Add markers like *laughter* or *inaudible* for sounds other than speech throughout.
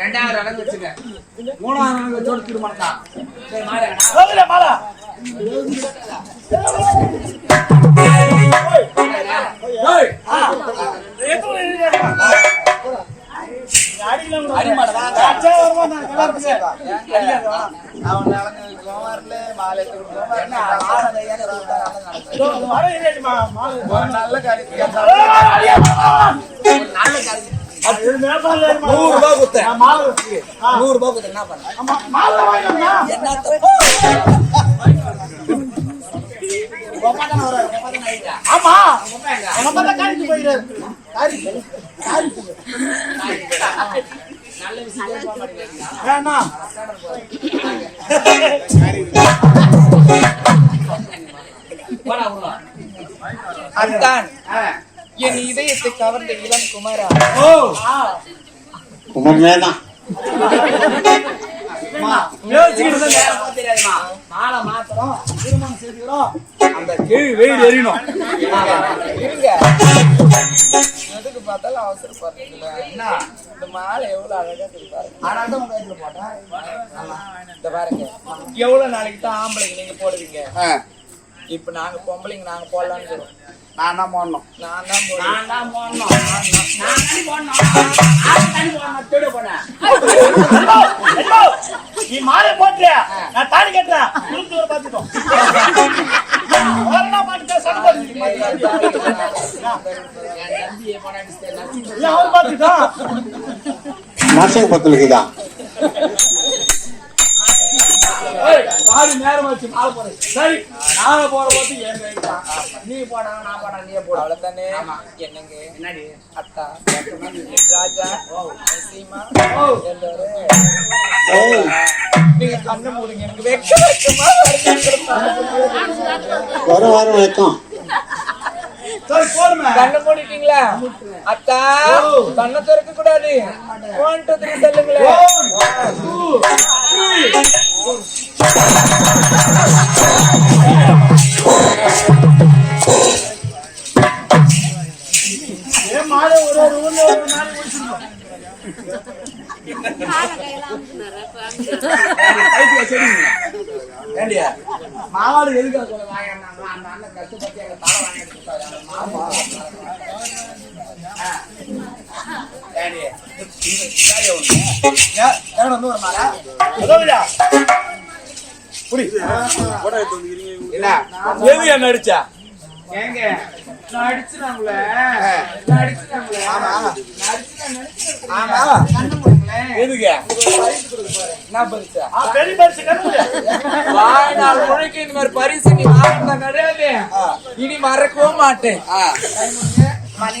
ரெண்டாயிரம் அடங்கு வச்சுங்க நல்ல காரியம் நல்ல காரியம் நூறு ரூபாய் குத்த நூறு ரூபாய் குத்த என்ன பண்ண என் இதயத்தை கவர்ந்த இளம் குமாரா குமரனே தான் மாலை மாத்திரம் திருமணம் செய்துகிறோம் அந்த இருங்க எதுக்கு பார்த்தாலும் அவசரப்படுறீங்களா என்ன இந்த மாலை எவ்வளவு அழகா தெரிப்பாரு ஆனால் தான் உங்க இந்த பாருங்க எவ்வளவு நாளைக்கு தான் ஆம்பளைங்க நீங்க போடுவீங்க இப்ப நாங்க பொம்பளைங்க நாங்க போடலாம்னு சொல்லுவோம் நான் தான் போடணும். நான் தான் நான் தான் போடணும். நான் தான் போடணும். ஆள் தான் போடணும். தேட போனேன் நீ மாலை போட்டியா நான் தாலி கட்டுறேன். குடும்பத்தோட பாத்துட்டோம் வரணும் பாத்துட்டா சண்டை போடுறீங்க. ஆறு நேரம் ஆச்சு மாலை போறேன் சரி நாளை போற போது நீ போடா நான் போடா நீ போட. அவ்வளவு தானே என்னங்க? என்னடி? அத்தா ராஜா ஓ. சீமா ஓ. நீங்க கண்ணு மூடுங்க எனக்கு வெக்கமா வர வர வணக்கம் கண்ணை மூடிட்டீங்களா? அத்தா கண்ணை திறக்க கூடாது. செல்லுங்களேன். மாவாடு எதுக்காக சொல்லுவாங்க அந்த அண்ணன் கஷ்டப்பட்டு எங்க தலை வாங்கி கொடுத்தாரு ஒரு மாலை எது என்ன அடிச்சா? ஏங்க நான் அடிச்சுனாங்களே நான் அடிச்சுனாங்களே ஆமா ஆமா. கண்ணு மூடுங்களேன். எதுக்கு? என்ன பரிசா? ஆ பெரிய பரிசு வாழ்நாள் முழுக்க இந்த மாதிரி பரிசு நீ வாங்கினா கிடையாது. இனி மறக்கவும் மாட்டேன். ஆ. மணி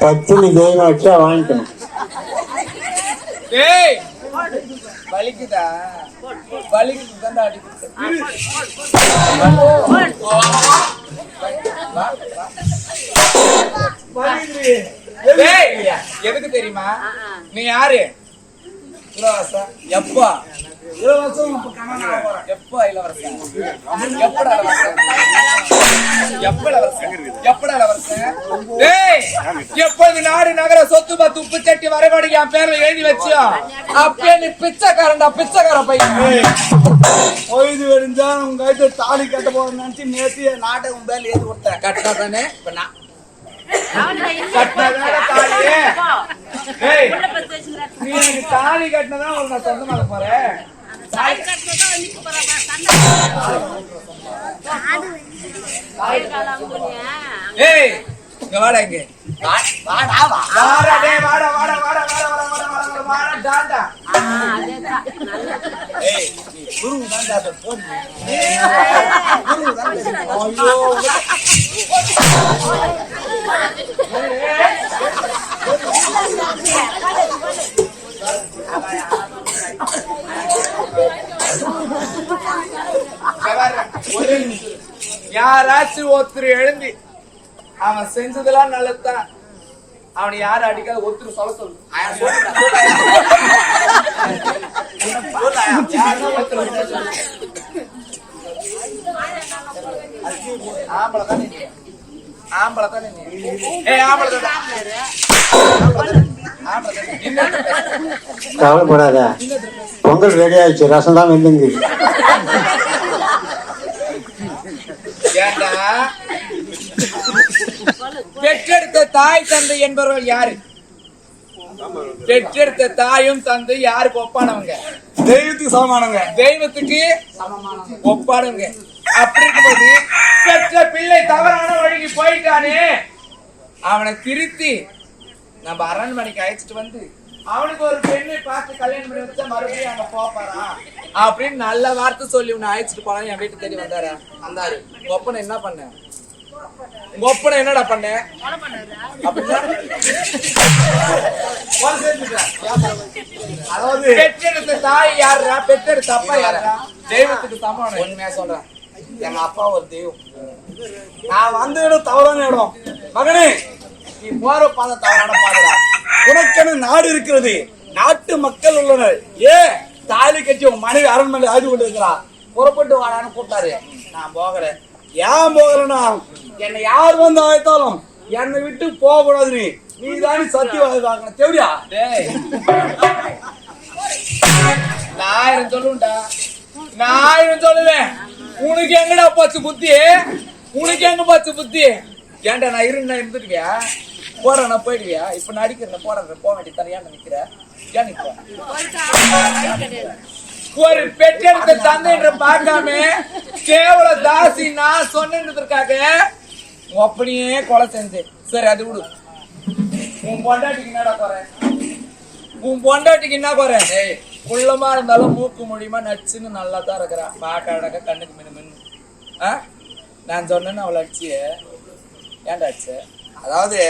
பத்தினி தெய்வம் வச்சா வாங்கிக்கணும் ஏய் வலிக்குதா? வலிக்குது தான் அடி ஏய் எதுக்கு தெரியுமா? நீ யாரு? எப்பா? எப்பா இளவரசன் எப்படா இளவரசன் எப்ப இளவரசன் எப்படா இளவரசன் டேய் எப்போது நாடு நகர சொத்து பத்து உப்பு சட்டி வரகோடு என் பேர்ல எழுதி வச்சியோ? அப்பயே நீ பிச்சைக்காரன்டா பிச்சைக்கார பையன். பொழுது வெடிஞ்சா உங்க கைட்டு தாலி கட்ட போறேன்னு நினைச்சு நேத்து என் நாட்டை உங்க பேர்ல ஏத்தி விட்டேன் கட்டினா தானே? இப்ப நான். நீ எனக்கு தாலி கட்டினதான் உனக்கு நான் சொந்தமாக போறேன். ஏய் இங்க வாடா இங்க. வாடா வாடா டேய் வாடா வாடா வாடா வாடா வாடா வாடா வாடா டாண்டா ஆ அதேதான் ஏய் குரு தான் போன் குரு தான் ஐயோ யாராச்சும் ஒருத்தர் எழுந்து அவன் செஞ்சதெல்லாம் நல்லதுதான் அவனை யாரும் அடிக்காத ஒருத்தர் சொல்ல சொல்லு. ஆம்பளை தானே? ஆம்பளை தானே. கவலைப்படாத. பொங்கல் ரெடி ஆயிடுச்சு. ரசம் தான் வெந்துங்க பெற்றெடுத்த தாய் தந்தை என்பவர்கள் யாரு? பெற்றெடுத்த தாயும் தந்தை யாருக்கு ஒப்பானவங்க. தெய்வத்துக்கு சமமானவங்க. தெய்வத்துக்கு ஒப்பானவங்க. அப்படி இருக்கும்போது பெற்ற பிள்ளை தவறான வழிக்கு போயிட்டானே. அவனை திருத்தி நம்ம அரண்மனைக்கு அழைச்சிட்டு வந்து அவனுக்கு ஒரு பெண்ணை பார்த்து கல்யாணம் பண்ணி வச்சா மறுபடியும் அங்க போப்பாரா? அப்படின்னு நல்ல வார்த்தை சொல்லி உன்னை அழைச்சிட்டு போனா என் வீட்டு தேடி வந்தாரா? வந்தாரு. ஒப்பனை என்ன பண்ண? உங்க ஒப்பனை என்னடா பண்ண? அதாவது பெற்றெடுத்த தாய் யாருடா பெற்றெடுத்த அப்பா யாருடா தெய்வத்துக்கு சமானம் உண்மையா சொல்றேன். எங்க அப்பா ஒரு தெய்வம். நான் வந்த இடம் தவறான இடம். மகனே நீ போற பாதை தவறான பாதைடா. உனக்கென நாடு இருக்கிறது. நாட்டு மக்கள் உள்ளனர். ஏ தாலி கட்டி உன் மனைவி அரண்மனை ஆய்வு கொண்டு இருக்கிறா. புறப்பட்டு வாடான்னு கூப்பிட்டாரு. நான் போகிறேன் ஏன் போகலனா என்னை யார் வந்து அழைத்தாலும் என்னை விட்டு போக கூடாது நீ. நீ தானே சத்தியவாதி தேவையா டேய். நான் சொல்லுண்டா நான் சொல்லுவேன். உனக்கு எங்கடா பச்சு புத்தி? உனக்கு எங்க பச்சு புத்தி? ஏன்டா நான் இருந்தா இருந்துருக்கியா? போறேன் நான் போயிடுவியா இப்ப நான் அடிக்கிறேன் போறேன். போக வேண்டிய தர ஏன் நிக்கிற. ஏன் நிக்கிற ஒரு பெற்றெடுத்த தந்தை என்று பார்க்காம கேவல தாசி நான் சொன்னதுக்காக அப்படியே கொலை செஞ்சேன். சரி அது விடு. உன் பொண்டாட்டிக்கு என்னடா குறை? உன் பொண்டாட்டிக்கு என்ன குறை? உள்ளமா இருந்தாலும் மூக்கு மூலியமா நச்சுன்னு நல்லா தான் இருக்கிறா. பாக்க அடக்க கண்ணுக்கு மின்னு மின்னு. ஆ? நான் சொன்னேன்னு அவளை அடிச்சு ஏன்டா அடிச்சு? அதாவது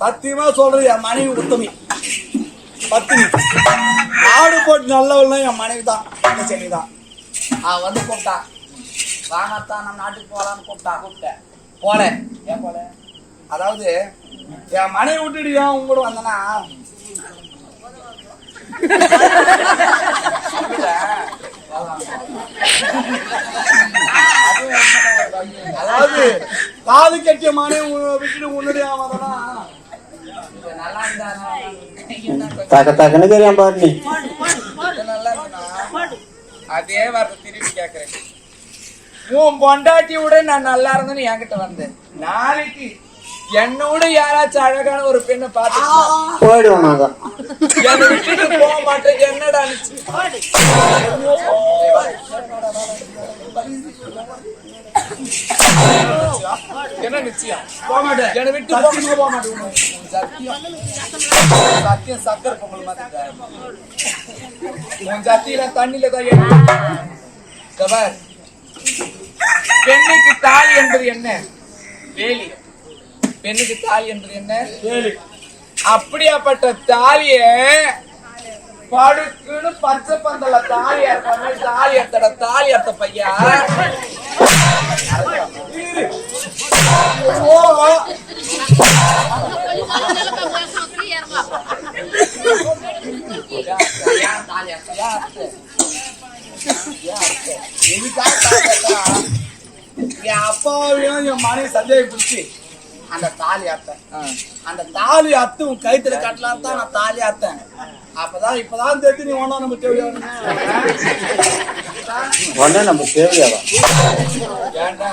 சத்தியமா சொல்றது என் மனைவி உத்தமி. பத்தினி. ஆடு போட்டு நல்லவள்னா என் மனைவி தான் அந்த சென்னை தான் அவன் வந்து கூப்பிட்டான் வாங்கத்தான் நம்ம நாட்டுக்கு போகலான்னு கூப்பிட்டான் கூப்பிட்டேன் போல. ஏன் போல அதாவது என் மனைவி விட்டுட்டு ஏன் உங்க கூட வந்தனா? அதாவது காது கட்டிய மனைவி விட்டுட்டு உன்னுடைய வந்தனா? நல்லா இருந்தா தக்க தக்கன்னு தெரியும் பாரு நீ நல்லா இருக்குண்ணா. அதே வார்த்தை திருப்பி கேக்குறேன். உன் பொண்டாட்டி விட நான் நல்லா இருந்தேன்னு என்கிட்ட வந்தேன் நாளைக்கு என்னோட யாராச்சும் அழகான ஒரு பெண்ணை பார்த்து போயிடுவோம் நாங்க போக மாட்டேன். என்னடா என்ன நிச்சயம்? போக மாட்டேன். என்னை விட்டு போக போக மாட்டேன். உன் சத்தியம். சத்தியம் சக்கரை பொங்கல் மாதிரி உன் சத்தியில தண்ணில தான் ஏறிடும். பெண்ணுக்கு தாலி என்பது என்ன? வேலி. பெண்ணுக்கு தாலி என்பது என்ன? சரி அப்படியாப்பட்ட தாலிய படுக்குன்னு பச்சை பந்தல தாலி அறுப்பாங்க தாலி அறுத்தட தாலி அறுத்த பையா? *laughs* எதுக்காக அப்பாவையும் என் மனைவி சந்தேக பிடிச்சி அந்த தாலி அறுத்தேன் அந்த தாலி அத்து உன் கைத்துல கட்டலாம் தான் நான் தாலி அத்தேன் அப்பதான் இப்பதான் தெரிஞ்சு நீ ஒன்னா நம்ம தேவையான உடனே நம்ம தேவையாவா ஏன்டா